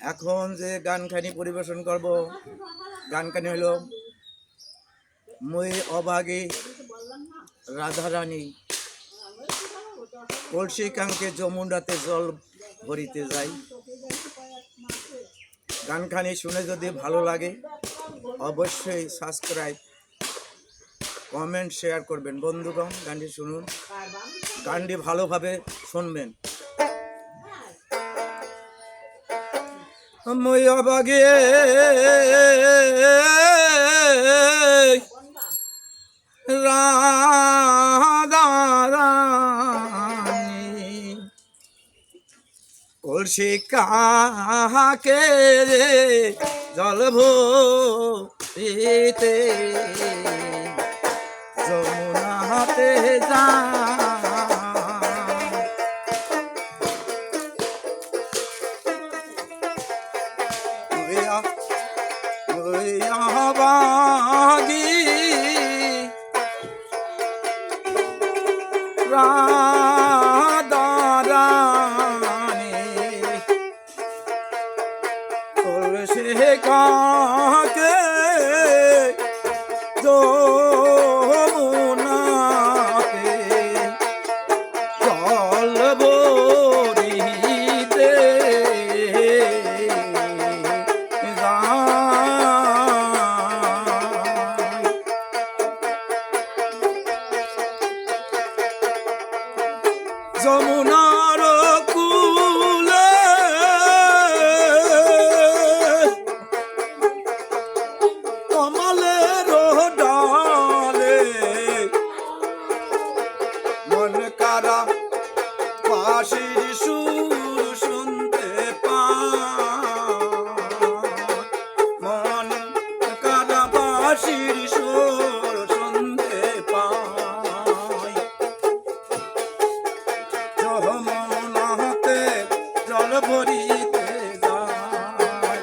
এখন যে গানখানি পরিবেশন করব, গানখানি হলো মই অবাগে রাধারানী। কলসি কাঙ্কে যমুনাতে জল ভরিতে যাই। গানখানি শুনে যদি ভালো লাগে, অবশ্যই সাবস্ক্রাইব কমেন্ট শেয়ার করবেন। বন্ধুগণ, গানটি শুনুন। গানটি ভালোভাবে শুনবেন। মই অবাগে। রাধারানী কলসি কাহাকে রে জল ভরিতে? যমুনাতে যা ভরিতে যায়।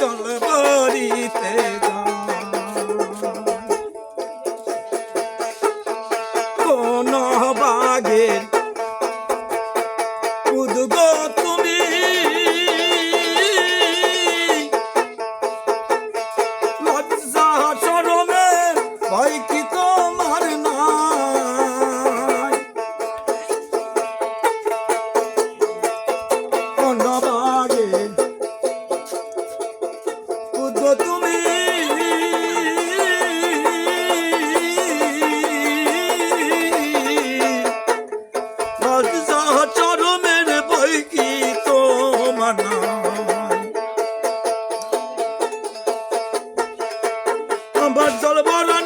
চল ভরিতে কোন বাগের আমার জল রান্না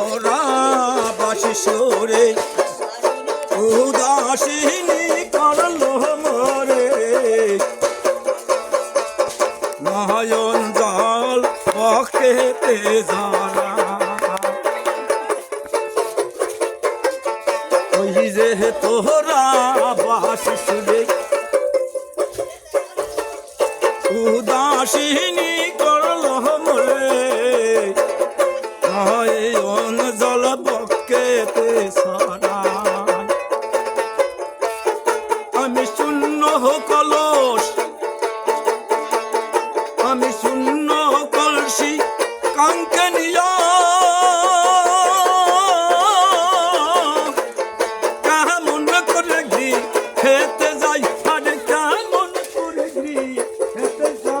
তোরা বাসি সরে, উদাসীনী করল মরে। নয়ন জল পকেতে জানা। ওই যে তোরা বাসি সরে, উদাসীনী আমি শূন্য কলসি কাঙ্কে নিয়া। কেমন করে ঘি খেতে যাই, আরে কেমন করে ঘি খেতে যাই।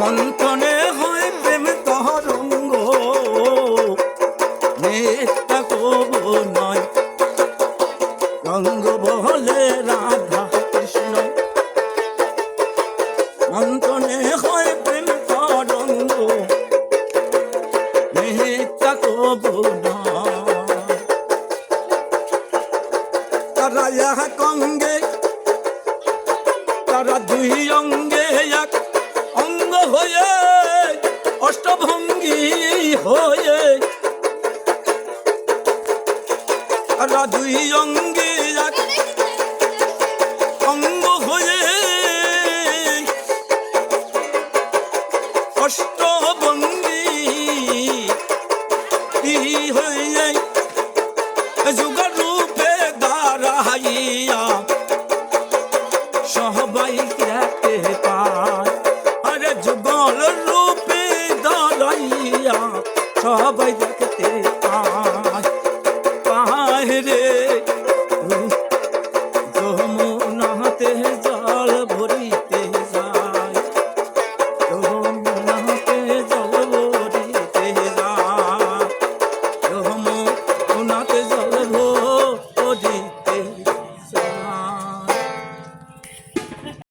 মন্থনে হয় প্রেম তরঙ্গ। নেতা কব নয়। গঙ্গ বলে রাধা কৃষ্ণ। মন্থনে হয় প্রেম তরঙ্গ। নেতা কব তারা কঙ্গে তারা দুই অঙ্গে এক হয়ে অষ্টভঙ্গি হয়ে। দুই অঙ্গে অঙ্গ হয়ে সবাই দেখতে